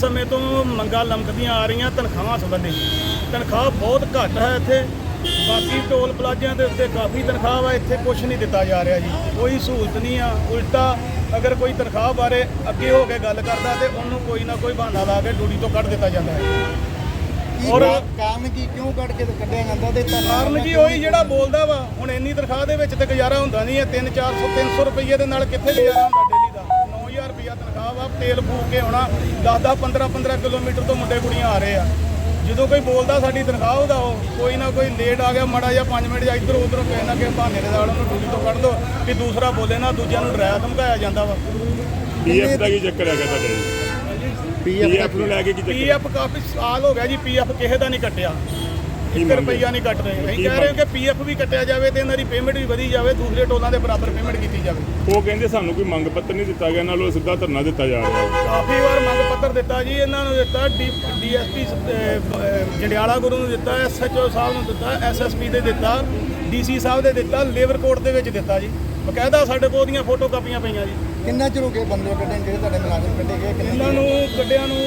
ਸਮੇਂ ਤੋਂ ਮੰਗਾਂ ਲੰਮਕਦੀਆਂ ਆ ਰਹੀਆਂ ਤਨਖਾਹਾਂ ਸੰਬੰਧੀ। ਤਨਖਾਹ ਬਹੁਤ ਘੱਟ ਹੈ ਇੱਥੇ। ਬਾਕੀ ਟੋਲ ਪਲਾਜ਼ਿਆਂ ਦੇ ਉੱਤੇ ਕਾਫੀ ਤਨਖਾਹ ਵਾ ਇੱਥੇ ਕੁਝ ਨਹੀਂ ਦਿੱਤਾ ਜਾ ਰਿਹਾ ਜੀ। ਕੋਈ ਸਹੂਲਤ ਨਹੀਂ ਆ। ਉਲਟਾ ਅਗਰ ਕੋਈ ਤਨਖਾਹ ਬਾਰੇ ਅੱਗੇ ਹੋ ਕੇ ਗੱਲ ਕਰਦਾ ਤੇ ਉਹਨੂੰ ਕੋਈ ਨਾ ਕੋਈ ਬਹਾਨਾ ਲਾ ਕੇ ਡਿਊਟੀ ਤੋਂ ਕੱਢ ਦਿੱਤਾ ਜਾਂਦਾ ਹੈ। ਔਰ ਕਾਰਨ ਕੀ ਕਿਉਂ ਕੱਢ ਕੇ ਕੱਢਿਆ ਜਾਂਦਾ ਤੇ ਕਾਰਨ ਜੀ ਉਹੀ ਜਿਹੜਾ ਬੋਲਦਾ ਵਾ ਹੁਣ ਇੰਨੀ ਤਨਖਾਹ ਦੇ ਵਿੱਚ ਤੇ ਗੁਜ਼ਾਰਾ ਹੁੰਦਾ ਨਹੀਂ ਹੈ। 3 400 300 ਰੁਪਏ ਦੇ ਨਾਲ ਕਿੱਥੇ ਗੁਜ਼ਾਰਾ ਹੁੰਦਾ ਡੇਲੀ ਦਾ 9000 ਤਨਖਾਹ ਵਾ ਤੇਲ ਫੂਕ ਕੇ ਆਉਣਾ। 10 10 15 15 ਕਿਲੋਮੀਟਰ ਤੋਂ ਮੁੰਡੇ ਕੁੜੀਆਂ ਆ ਰਹੇ ਆ। ਜਦੋਂ ਕੋਈ ਬੋਲਦਾ ਸਾਡੀ ਤਨਖਾਹ ਉਹਦਾ ਉਹ ਕੋਈ ਨਾ ਕੋਈ ਲੇਟ ਆ ਗਿਆ ਮਾੜਾ ਜਾਂ 5 ਮਿੰਟ ਜਾਂ ਇੱਧਰ ਉੱਧਰ ਕਿਸੇ ਨਾ ਕਿਸੇ ਬਹਾਨੇ ਦੇ ਨਾਲ ਉਹਨੂੰ ਡਿਊਟੀ ਤੋਂ ਕੱਢ ਦੋ ਕਿ ਦੂਸਰਾ ਬੋਲੇ ਨਾ ਦੂਜਿਆਂ ਨੂੰ ਡਰਾਇਆ ਧਮਕਾਇਆ ਜਾਂਦਾ ਵਾ। ਪੀਐਫ ਦਾ ਕੀ ਚੱਕਰ ਹੈਗਾ ਤੁਹਾਡੇ? ਪੀਐਫ ਨੂੰ ਲੈ ਕੇ ਕੀ ਚੱਕਰ? ਪੀਐਫ ਕਾਫੀ ਸਾਲ ਹੋ ਗਿਆ ਜੀ ਪੀਐਫ ਕਿਸੇ ਦਾ ਨਹੀਂ ਕੱਟਿਆ। ਇੱਕ ਰੁਪਈਆ ਨਹੀਂ ਕੱਟ ਰਹੇ। ਅਸੀਂ ਕੀ ਕਹਿ ਰਹੇ ਹਾਂ ਮੰਗ? ਕਿ ਪੀਐਫ ਵੀ ਕੱਟਿਆ ਜਾਵੇ ਤੇ ਇਹਨਾਂ ਦੀ ਪੇਮੈਂਟ ਵੀ ਵਧੀ ਜਾਵੇ ਦੂਸਰੇ ਟੋਲਾਂ ਦੇ ਬਰਾਬਰ ਪੇਮੈਂਟ ਕੀਤੀ ਜਾਵੇ। ਉਹ ਕਹਿੰਦੇ ਸਾਨੂੰ ਕੋਈ ਮੰਗ ਪੱਤਰ ਨਹੀਂ ਦਿੱਤਾ ਗਿਆ ਨਾਲੋਂ ਸਿੱਧਾ ਧਰਨਾ ਦਿੱਤਾ ਜਾ ਰਿਹਾ ਹੈ। ਕਾਫੀ ਵਾਰ ਮੰਗ ਪੱਤਰ ਦਿੱਤਾ ਜੀ ਇਹਨਾਂ ਨੂੰ ਦਿੱਤਾ ਡੀਐਸਪੀ ਜੰਡਿਆਲਾ ਗੁਰੂ ਨੂੰ ਦਿੱਤਾ ਐਸਐਚਓ ਸਾਹਿਬ ਨੂੰ ਦਿੱਤਾ ਐਸਐਸਪੀ ਦੇ ਦਿੱਤਾ ਡੀਸੀ ਸਾਹਿਬ ਦੇ ਦਿੱਤਾ ਲੇਬਰ ਕੋਰਟ ਦੇ ਵਿੱਚ ਦਿੱਤਾ ਜੀ। ਬਕਾਇਦਾ ਸਾਡੇ ਕੋਲ ਉਹਦੀਆਂ ਫੋਟੋ ਕਾਪੀਆਂ ਪਈਆਂ ਜੀ। ਕਿੰਨਾ ਚਿਰ ਹੋ ਗਿਆ ਬੰਦੇ ਕੱਢੇ ਜਿਹੜੇ ਤੁਹਾਡੇ ਮੁਲਾਜ਼ਮ ਕੱਢੇ ਗਏ ਕਿੰਨੇ ਇਹਨਾਂ ਨੂੰ ਕੱਢਿਆਂ ਨੂੰ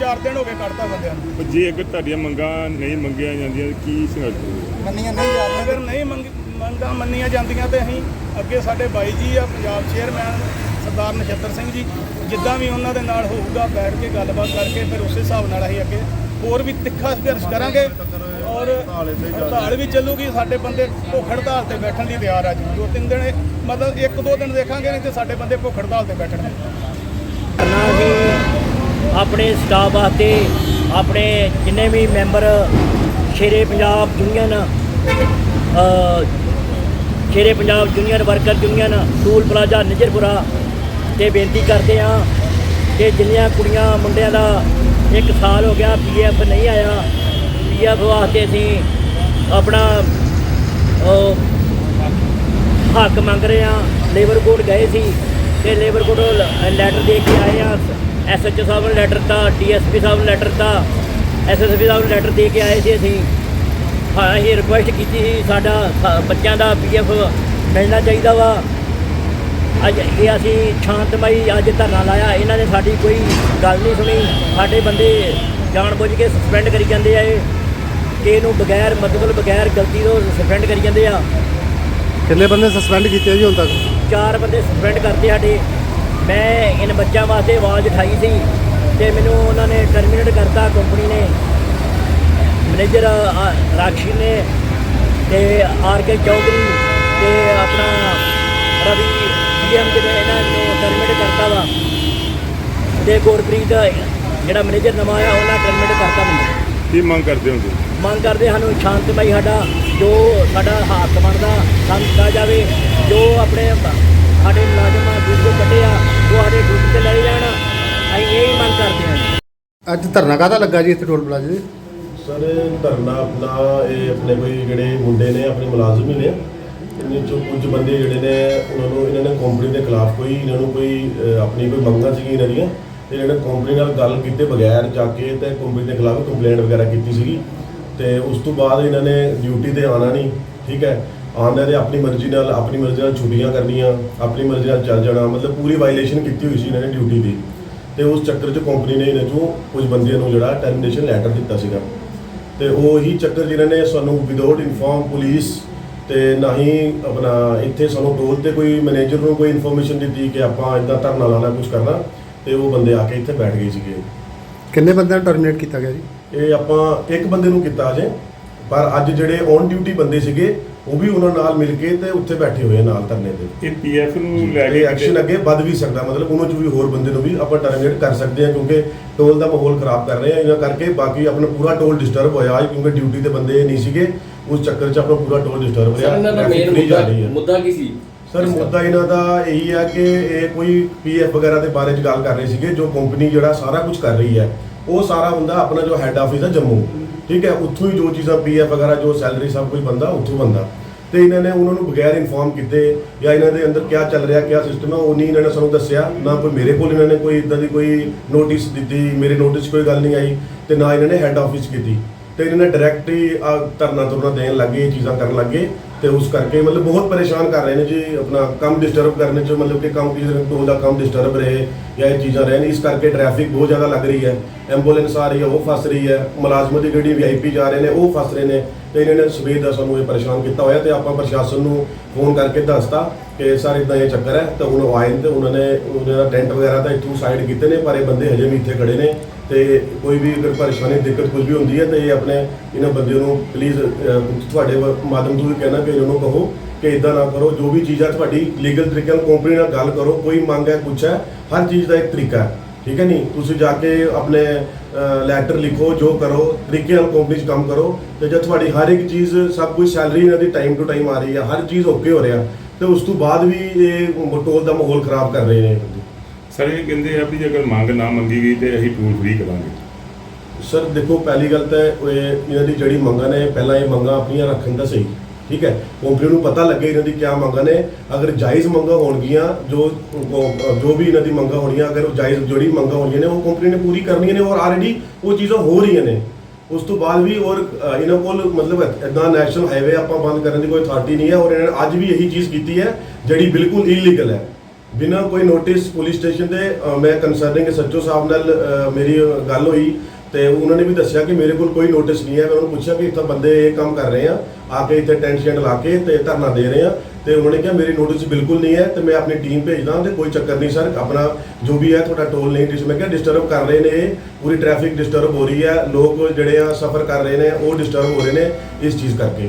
ਚਾਰ ਦਿਨ ਹੋ ਗਏ ਕੱਢਤਾ ਬੰਦਿਆਂ ਨੂੰ। ਪਰ ਜੇ ਅਗਰ ਤੁਹਾਡੀਆਂ ਮੰਗਾਂ ਨਹੀਂ ਮੰਗੀਆਂ ਜਾਂਦੀਆਂ ਤਾਂ ਕੀ ਸੰਘਰਸ਼ ਹੋਊਗਾ? ਮੰਨੀਆਂ ਨਹੀਂ ਜਾ ਰਹੀਆਂ ਅਗਰ ਨਹੀਂ ਮੰਗ ਮੰਗਾਂ ਮੰਨੀਆਂ ਜਾਂਦੀਆਂ ਤੇ ਅਸੀਂ ਅੱਗੇ ਸਾਡੇ ਬਾਈ ਜੀ ਆ ਪੰਜਾਬ ਚੇਅਰਮੈਨ ਸਰਦਾਰ ਨਛੱਤਰ ਸਿੰਘ ਜੀ ਜਿੱਦਾਂ ਵੀ ਉਹਨਾਂ ਦੇ ਨਾਲ ਹੋਊਗਾ ਬੈਠ ਕੇ ਗੱਲਬਾਤ ਕਰਕੇ ਫਿਰ ਉਸੇ ਹਿਸਾਬ ਨਾਲ ਅਸੀਂ ਅੱਗੇ ਹੋਰ ਵੀ ਤਿੱਖਾ ਸੰਘਰਸ਼ ਕਰਾਂਗੇ ਔਰ ਹੜਤਾਲ ਵੀ ਚੱਲੂਗੀ ਸਾਡੇ ਬੰਦੇ ਭੁੱਖ ਹੜਤਾਲ ਤੇ ਬੈਠਣ ਲਈ ਤਿਆਰ ਆ ਜੀ। ਦੋ ਤਿੰਨ ਦਿਨ ਮਤਲਬ ਇੱਕ ਦੋ ਦਿਨ ਦੇਖਾਂਗੇ ਨਹੀਂ ਤੇ ਸਾਡੇ ਬੰਦੇ ਭੁੱਖ ਹੜਤਾਲ ਤੇ ਬੈਠਣਗੇ। ਆਪਣੇ ਸਟਾਫ ਵਾਸਤੇ, ਆਪਣੇ ਜਿੰਨੇ ਵੀ member Shere Punjab union Shere Punjab union worker union toll plaza Nazarpura ਤੇ ਬੇਨਤੀ ਕਰਦੇ ਹਾਂ ਕਿ ਜਿੰਨੀਆਂ ਕੁੜੀਆਂ ਮੁੰਡਿਆਂ ਦਾ ਇੱਕ ਸਾਲ ਹੋ ਗਿਆ ਪੀਐਫ ਨਹੀਂ ਆਇਆ ਪੀਐਫ ਵਾਸਤੇ ਅਸੀਂ ਆਪਣਾ ਹੱਕ ਮੰਗ ਰਹੇ ਆ ਲੇਬਰ ਕੋਡ ਗਏ ਸੀ ਤੇ ਲੇਬਰ ਕੋਡ ਲੈਟਰ ਦੇ ਕੇ ਆਏ ਆ ਐਸਐਚਓ ਸਾਹਿਬ ਨੂੰ ਲੈਟਰ ਦਿੱਤਾ ਡੀਐਸਪੀ ਸਾਹਿਬ ਨੂੰ ਲੈਟਰ ਦਿੱਤਾ ਐਸਐਸਪੀ ਸਾਹਿਬ ਨੂੰ ਲੈਟਰ ਦੇ ਕੇ ਆਏ ਸੀ ਅਸੀਂ। ਹਾਂ ਇਹ ਰਿਕੁਐਸਟ ਕੀਤੀ ਸੀ ਸਾਡਾ ਸ- ਬੱਚਿਆਂ ਦਾ ਪੀਐਫ ਮਿਲਣਾ ਚਾਹੀਦਾ ਵਾ। ਅੱਜ ਇਹ ਅਸੀਂ ਸ਼ਾਂਤਮਈ ਅੱਜ ਧਰਨਾ ਲਾਇਆ ਇਹਨਾਂ ਨੇ ਸਾਡੀ ਕੋਈ ਗੱਲ ਨਹੀਂ ਸੁਣੀ। ਸਾਡੇ ਬੰਦੇ ਜਾਣਬੁੱਝ ਕੇ ਸਸਪੈਂਡ ਕਰੀ ਜਾਂਦੇ ਆ ਇਹ। ਕਿ ਇਹਨੂੰ ਬਗੈਰ ਮਤਲਬ ਬਗੈਰ ਗਲਤੀ ਤੋਂ ਸਸਪੈਂਡ ਕਰੀ ਜਾਂਦੇ ਆ। ਕਿੰਨੇ ਬੰਦੇ ਸਸਪੈਂਡ ਕੀਤੇ ਜੀ ਹੁਣ ਤੱਕ? ਚਾਰ ਬੰਦੇ ਸਸਪੈਂਡ ਕਰਤੇ ਸਾਡੇ। ਮੈਂ ਇਹਨਾਂ ਬੱਚਿਆਂ ਵਾਸਤੇ ਆਵਾਜ਼ ਉਠਾਈ ਸੀ ਤੇ ਮੈਨੂੰ ਉਹਨਾਂ ਨੇ ਟਰਮੀਨੇਟ ਕਰਤਾ ਕੰਪਨੀ ਨੇ। ਮੈਨੇਜਰ ਰਾਕਸ਼ੀ ਨੇ ਤੇ ਆਰ ਕੇ ਚੌਧਰੀ ਤੇ ਆਪਣਾ ਰਵੀ ਪੀਐਮ ਜਿਹੜੇ ਇਹਨਾਂ ਨੂੰ ਟਰਮੀਨੇਟ ਕਰਤਾ ਵਾ। ਤੇ ਗੁਰਪ੍ਰੀਤ ਜਿਹੜਾ ਮੈਨੇਜਰ ਨਵਾਂ ਆਇਆ ਉਹਨਾਂ ਟਰਮੀਨੇਟ ਕਰਤਾ ਮੈਨੂੰ। ਕੀ ਮੰਗ ਕਰਦੇ ਹੋ ਤੁਸੀਂ? ਮੰਗ ਕਰਦੇ ਸਾਨੂੰ ਸ਼ਾਂਤਮਈ ਸਾਡਾ ਜੋ ਸਾਡਾ ਹੱਕ ਬਣਦਾ ਸਾਨੂੰ ਦਿੱਤਾ ਜਾਵੇ ਜੋ ਆਪਣੇ ਸਾਡੇ ਮੁਲਾਜ਼ਮ ਦੂਜੇ ਕੱਢੇ ਆ ਉਹ ਸਾਡੇ ਡਿਊਟੀ ਤੇ ਲੈ ਜਾਣ। ਅਸੀਂ ਇਹ ਹੀ ਮੰਗ ਕਰਦੇ ਹਾਂ। ਅੱਜ ਧਰਨਾ ਕਾਹਦਾ ਲੱਗਾ ਜੀ ਇੱਥੇ ਟੋਲ ਪਲਾਜ਼ੇ ਦੇ ਸਰ ਧਰਨਾ ਆਪਣਾ ਇਹ ਆਪਣੇ ਕੋਈ ਜਿਹੜੇ ਮੁੰਡੇ ਨੇ ਆਪਣੇ ਮੁਲਾਜ਼ਮ ਹੀ ਨੇ। ਇਹਨਾਂ ਚੋਂ ਕੁਝ ਬੰਦੇ ਜਿਹੜੇ ਨੇ ਉਹਨਾਂ ਨੂੰ ਇਹਨਾਂ ਨੇ ਕੰਪਨੀ ਦੇ ਖਿਲਾਫ ਕੋਈ ਇਹਨਾਂ ਨੂੰ ਕੋਈ ਅਹ, ਆਪਣੀ ਕੋਈ ਮੰਗਾਂ ਸੀਗੀ ਇਹਨਾਂ ਦੀਆਂ। ਤੇ ਇਹਨਾਂ ਨੇ ਕੰਪਨੀ ਨਾਲ ਗੱਲ ਕੀਤੇ ਬਗੈਰ ਜਾ ਕੇ ਤੇ ਕੰਪਨੀ ਦੇ ਖਿਲਾਫ ਕੰਪਲੇਂਟ ਵਗੈਰਾ ਕੀਤੀ ਸੀਗੀ। ਤੇ ਉਸ ਤੋਂ ਬਾਅਦ ਇਹਨਾਂ ਨੇ ਡਿਊਟੀ ਤੇ ਆਣਾ ਨਹੀਂ ਠੀਕ ਹੈ। ਆਉਂਦੇ ਦੇ ਆਪਣੀ ਮਰਜ਼ੀ ਨਾਲ ਆਪਣੀ ਮਰਜ਼ੀ ਨਾਲ ਛੁੱਟੀਆਂ ਕਰਨੀਆਂ ਆਪਣੀ ਮਰਜ਼ੀ ਨਾਲ ਚੱਲ ਜਾਣਾ ਮਤਲਬ ਪੂਰੀ ਵਾਇਲੇਸ਼ਨ ਕੀਤੀ ਹੋਈ ਸੀ ਇਹਨਾਂ ਨੇ ਡਿਊਟੀ ਦੀ। ਤੇ ਉਸ ਚੱਕਰ 'ਚ ਕੰਪਨੀ ਨੇ ਇਹਨਾਂ ਚੋਂ ਕੁਝ ਬੰਦਿਆਂ ਨੂੰ ਜਿਹੜਾ ਟਰਮੀਨੇਸ਼ਨ ਲੈਟਰ ਦਿੱਤਾ ਸੀਗਾ। ਤੇ ਉਹ ਹੀ ਚੱਕਰ ਜਿਨ੍ਹਾਂ ਨੇ ਸਾਨੂੰ ਵਿਦਆਊਟ ਇਨਫੋਰਮ ਪੁਲਿਸ ਤੇ ਨਾ ਹੀ ਆਪਣਾ ਇੱਥੇ ਸਾਨੂੰ ਟੋਲ ਤੇ ਕੋਈ ਮੈਨੇਜਰ ਨੂੰ ਕੋਈ ਇਨਫੋਰਮੇਸ਼ਨ ਦਿੱਤੀ ਕਿ ਆਪਾਂ ਇਦਾਂ ਧਰਨਾ ਲਾਣਾ ਕੁਝ ਕਰਨਾ ਤੇ ਉਹ ਬੰਦੇ ਆ ਕੇ ਇੱਥੇ ਬੈਠ ਗਏ ਸੀਗੇ। ਕਿੰਨੇ ਬੰਦਿਆਂ ਨੂੰ ਟਰਮੀਨੇਟ ਕੀਤਾ ਗਿਆ ਜੀ? ਇਹ ਆਪਾਂ ਇੱਕ ਬੰਦੇ ਨੂੰ ਕੀਤਾ ਅਜੇ ਪਰ ਅੱਜ ਜਿਹੜੇ ਔਨ ਡਿਊਟੀ ਬੰਦੇ ਸੀਗੇ ਉਹ ਵੀ ਉਹਨਾਂ ਨਾਲ ਮਿਲ ਕੇ ਤੇ ਉੱਥੇ ਬੈਠੇ ਹੋਏ ਆ ਨਾਲ ਧਰਨੇ ਤੇ। ਇਹ ਪੀਐਫ ਨੂੰ ਲੈ ਕੇ ਐਕਸ਼ਨ ਅੱਗੇ ਵੱਧ ਵੀ ਸਕਦਾ ਮਤਲਬ ਉਹਨਾਂ ਚ ਵੀ ਹੋਰ ਬੰਦੇ ਨੂੰ ਵੀ ਆਪਾਂ ਟਰਮੀਨੇਟ ਕਰ ਸਕਦੇ ਹਾਂ ਕਿਉਂਕਿ ਟੋਲ ਦਾ ਮਾਹੌਲ ਖਰਾਬ ਕਰ ਰਹੇ ਆ ਇਹਨਾਂ ਕਰਕੇ ਬਾਕੀ ਆਪਣਾ ਪੂਰਾ ਟੋਲ ਡਿਸਟਰਬ ਹੋਇਆ ਹੈ ਕਿਉਂਕਿ ਡਿਊਟੀ ਤੇ ਬੰਦੇ ਨਹੀਂ ਸੀਗੇ ਉਸ ਚੱਕਰ 'ਚ ਆਪਣਾ ਪੂਰਾ ਟੋਲ ਡਿਸਟਰਬ ਸਰ ਰਿਹਾ ਇਹਨਾਂ ਦਾ Traffic ਮੇਨ free ਜਾ ਮੁੱਦਾ ਕੀ ਸੀ? ਸਰ ਮੁੱਦਾ ਇਹਨਾਂ ਦਾ ਇਹੀ ਹੈ ਕਿ ਇਹ ਕੋਈ ਪੀਐਫ ਵਗੈਰਾ ਦੇ ਬਾਰੇ ਚ ਗੱਲ ਕਰ ਰਹੇ ਸੀਗੇ ਜੋ ਕੰਪਨੀ ਜਿਹੜਾ ਸਾਰਾ ਕੁਝ ਕਰ ਰਹੀ ਹੈ ਉਹ ਸਾਰਾ ਹੁੰਦਾ ਆਪਣਾ ਜੋ ਹੈੱਡ ਆਫਿਸ ਹੈ ਜੰਮੂ। ਠੀਕ ਹੈ, ਉੱਥੋਂ ਹੀ ਜੋ ਚੀਜ਼ਾਂ ਪੀਐਫ ਵਗੈਰਾ, ਜੋ ਸੈਲਰੀ ਸਭ ਕੁਝ ਬੰਦਾ, ਉੱਥੋਂ ਬੰਦਾ। ਤੇ ਇਹਨਾਂ ਨੇ ਉਹਨਾਂ ਨੂੰ ਬਗੈਰ ਇਨਫੋਰਮ ਕੀਤੇ ਜਾਂ ਇਹਨਾਂ ਦੇ ਅੰਦਰ ਕੀ ਚੱਲ ਰਿਹਾ ਕੀ ਸਿਸਟਮ ਹੈ ਉਹ ਨਹੀਂ ਇਹਨਾਂ ਨੇ ਸਾਨੂੰ ਦੱਸਿਆ। ਨਾ ਕੋਈ ਮੇਰੇ ਕੋਲ ਇਹਨਾਂ ਨੇ ਕੋਈ ਇਦਾਂ ਦੀ ਕੋਈ ਨੋਟਿਸ ਦਿੱਤੀ, ਮੇਰੇ ਨੋਟਿਸ 'ਚ ਕੋਈ ਗੱਲ ਨਹੀਂ ਆਈ ਤੇ ਨਾ ਇਹਨਾਂ ਨੇ ਹੈੱਡ ਆਫਿਸ ਕੀਤੀ। ਤੇ ਇਹਨਾਂ ਨੇ ਡਾਇਰੈਕਟ ਹੀ ਆਹ ਧਰਨਾ ਤੁਰਨਾ ਦੇਣ ਲੱਗੇ, ਇਹ ਚੀਜ਼ਾਂ ਕਰਨ ਲੱਗੇ। ਤੇ ਉਸ ਕਰਕੇ ਮਤਲਬ ਬਹੁਤ ਪਰੇਸ਼ਾਨ ਕਰ ਰਹੇ ਨੇ ਜੀ, ਆਪਣਾ ਕੰਮ ਡਿਸਟਰਬ ਕਰਨੇ ਚ, ਮਤਲਬ ਕਿ ਕੰਮ ਕਿਸੇ ਟੋਲ ਦਾ ਕੰਮ ਡਿਸਟਰਬ ਰਹੇ ਜਾਂ ਇਹ ਚੀਜ਼ਾਂ ਰਹਿਣ, ਇਸ ਕਰਕੇ ਟ੍ਰੈਫਿਕ ਬਹੁਤ ਜ਼ਿਆਦਾ ਲੱਗ ਰਹੀ ਹੈ। ਐਂਬੂਲੈਂਸ ਆ ਰਹੀ ਹੈ, ਉਹ ਫਸ ਰਹੀ ਹੈ, ਮੁਲਾਜ਼ਮਾਂ ਦੀ ਜਿਹੜੀ ਵੀਆਈਪੀ ਜਾ ਰਹੇ ਨੇ, ਉਹ ਫਸ ਰਹੇ ਨੇ। ਤੇ ਇਹਨਾਂ ਨੇ ਸਵੇਰ ਦਾ ਸਾਨੂੰ ਇਹ ਪਰੇਸ਼ਾਨ ਕੀਤਾ ਹੋਇਆ ਤੇ ਆਪਾਂ ਪ੍ਰਸ਼ਾਸਨ ਨੂੰ ਫੋਨ ਕਰਕੇ ਦੱਸਤਾ ਕਿ ਸਰ ਇਦਾਂ ਇਹ ਚੱਕਰ ਹੈ ਤਾਂ ਹੁਣ ਉਹ ਆਏ ਨੇ ਤੇ ਉਹਨਾਂ ਨੇ, ਉਹਨਾਂ ਦਾ ਟੈਂਟ ਵਗੈਰਾ ਤਾਂ ਇੱਥੋਂ ਸਾਈਡ ਕੀਤੇ ਨੇ, ਪਰ ਇਹ ਬੰਦੇ ਹਜੇ ਵੀ ਇੱਥੇ ਖੜੇ ਨੇ। ਤੇ ਕੋਈ ਵੀ ਅਗਰ ਪਰੇਸ਼ਾਨੀ, ਦਿੱਕਤ ਕੁਝ ਵੀ ਹੁੰਦੀ ਹੈ ਤੇ ਇਹ ਆਪਣੇ ਇਹਨਾਂ ਬੰਦਿਆਂ ਨੂੰ ਪਲੀਜ਼ ਤੁਹਾਡੇ ਵ- ਮਾਧਿਅਮ ਤੋਂ ਵੀ ਕਹਿਣਾ ਕਿ ਇਹਨਾਂ ਨੂੰ ਕਹੋ ਕਿ ਇਦਾਂ ਨਾ ਕਰੋ, ਜੋ ਵੀ ਚੀਜ਼ ਆ ਤੁਹਾਡੀ ਲੀਗਲ ਤਰੀਕੇ ਨਾਲ ਕੰਪਨੀ ਨਾਲ ਗੱਲ ਕਰੋ, ਕੋਈ ਮੰਗ ਹੈ ਕੁਛ ਹੈ, ਹਰ ਚੀਜ਼ ਦਾ ਇੱਕ ਤਰੀਕਾ ਹੈ, ਠੀਕ ਹੈ ਨਹੀਂ? ਤੁਸੀਂ ਜਾ ਕੇ ਆਪਣੇ ਲੈਟਰ ਲਿਖੋ, ਜੋ ਕਰੋ, ਤਰੀਕੇ ਨਾਲ ਕੰਪਨੀ 'ਚ ਕੰਮ ਕਰੋ ਤੇ ਜਦ ਤੁਹਾਡੀ ਹਰ ਇੱਕ ਚੀਜ਼, ਸਭ ਕੁਝ ਸੈਲਰੀ ਇਹਨਾਂ ਦੀ ਟਾਈਮ ਟੂ ਟਾਈਮ ਆ ਰਹੀ ਹੈ, ਹਰ ਚੀਜ਼ ਓਕੇ ਹੋ ਰਿਹਾ ਤੇ ਉਸ ਤੋਂ ਬਾਅਦ ਵੀ ਇਹ ਟੋਲ ਦਾ ਮਾਹੌਲ ਖਰਾਬ ਕਰ ਰਹੇ ਨੇ। ਸਰ, ਇਹ ਕਹਿੰਦੇ ਆ ਵੀ ਜੇ ਅਗਰ ਮੰਗ ਨਾ ਮੰਗੀ ਗਈ ਤੇ ਅਸੀਂ ਟੂਲ ਫ੍ਰੀ ਕਰਾਂਗੇ। ਸਰ, ਦੇਖੋ, ਪਹਿਲੀ ਗੱਲ ਤਾਂ ਇਹ ਇਹਨਾਂ ਦੀ ਜਿਹੜੀ ਮੰਗਾਂ ਨੇ, ਪਹਿਲਾਂ ਇਹ ਮੰਗਾਂ ਆਪਣੀਆਂ ਰੱਖਣ ਦਾ ਸਹੀ, ਠੀਕ ਹੈ? ਕੰਪਨੀ ਨੂੰ ਪਤਾ ਲੱਗੇ ਇਹਨਾਂ ਦੀ ਕਿਆ ਮੰਗਾਂ ਨੇ। ਅਗਰ ਜਾਇਜ਼ ਮੰਗਾਂ ਹੋਣਗੀਆਂ, ਜੋ ਜੋ ਵੀ ਇਹਨਾਂ ਦੀ ਮੰਗਾਂ ਹੋਣੀਆਂ, ਅਗਰ ਉਹ ਜਾਇਜ਼ ਜਿਹੜੀ ਮੰਗਾਂ ਹੋਣੀਆਂ ਨੇ, ਉਹ ਕੰਪਨੀ ਨੇ ਪੂਰੀ ਕਰਨੀਆਂ ਨੇ ਔਰ ਆਲਰੇਡੀ ਉਹ ਚੀਜ਼ਾਂ ਹੋ ਰਹੀਆਂ ਨੇ। ਉਸ ਤੋਂ ਬਾਅਦ ਵੀ ਔਰ ਇਹਨਾਂ ਕੋਲ ਮਤਲਬ ਇਦਾਂ ਨੈਸ਼ਨਲ ਹਾਈਵੇ ਆਪਾਂ ਬੰਦ ਕਰਨ ਦੀ ਕੋਈ ਅਥਾਰਟੀ ਨਹੀਂ ਹੈ ਔਰ ਇਹਨਾਂ ਨੇ ਅੱਜ ਵੀ ਇਹੀ ਚੀਜ਼ ਕੀਤੀ ਹੈ, ਜਿਹੜੀ ਬਿਲਕੁਲ ਇਲੀਗਲ ਹੈ। ਬਿਨਾਂ ਕੋਈ ਨੋਟਿਸ ਪੁਲਿਸ ਸਟੇਸ਼ਨ ਦੇ ਅ, ਮੈਂ ਕੰਸਰਨਿੰਗ ਸੱਚੋ ਸਾਹਿਬ ਨਾਲ ਅ, ਮੇਰੀ ਗੱਲ ਹੋਈ ਤੇ ਉਹਨਾਂ ਨੇ ਵੀ ਦੱਸਿਆ ਕਿ ਮੇਰੇ ਕੋਲ ਕੋਈ ਨੋਟਿਸ ਨਹੀਂ ਹੈ। ਮੈਂ ਉਹਨੂੰ ਪੁੱਛਿਆ ਕਿ ਇੱਥੇ ਬੰਦੇ ਇਹ ਕੰਮ ਕਰ ਰਹੇ ਆ ਆ ਕੇ ਇੱਥੇ ਟੈਂਟ ਸ਼ੈਂਟ ਲਾ ਕੇ ਤੇ ਧਰਨਾ ਦੇ ਰਹੇ ਆ ਤੇ ਉਹਨਾਂ ਨੇ ਕਿਹਾ ਮੇਰੀ ਨੋਟਿਸ ਬਿਲਕੁਲ ਨਹੀਂ ਹੈ ਤੇ ਮੈਂ ਆਪਣੀ ਟੀਮ ਭੇਜਦਾ ਤੇ ਕੋਈ ਚੱਕਰ ਨਹੀਂ ਸਰ। ਆਪਣਾ ਜੋ ਵੀ ਹੈ ਤੁਹਾਡਾ ਟੋਲ ਨਹੀਂ ਡਿਸ ਮੈਂ ਕਿਹਾ ਡਿਸਟਰਬ ਕਰ ਰਹੇ ਨੇ ਇਹ। ਪੂਰੀ ਟ੍ਰੈਫਿਕ ਡਿਸਟਰਬ ਹੋ ਰਹੀ ਹੈ। ਲੋਕ ਜਿਹੜੇ ਆ ਸਫਰ ਕਰ ਰਹੇ ਨੇ ਉਹ ਡਿਸਟਰਬ ਹੋ ਰਹੇ ਨੇ ਇਸ ਚੀਜ਼ ਕਰਕੇ।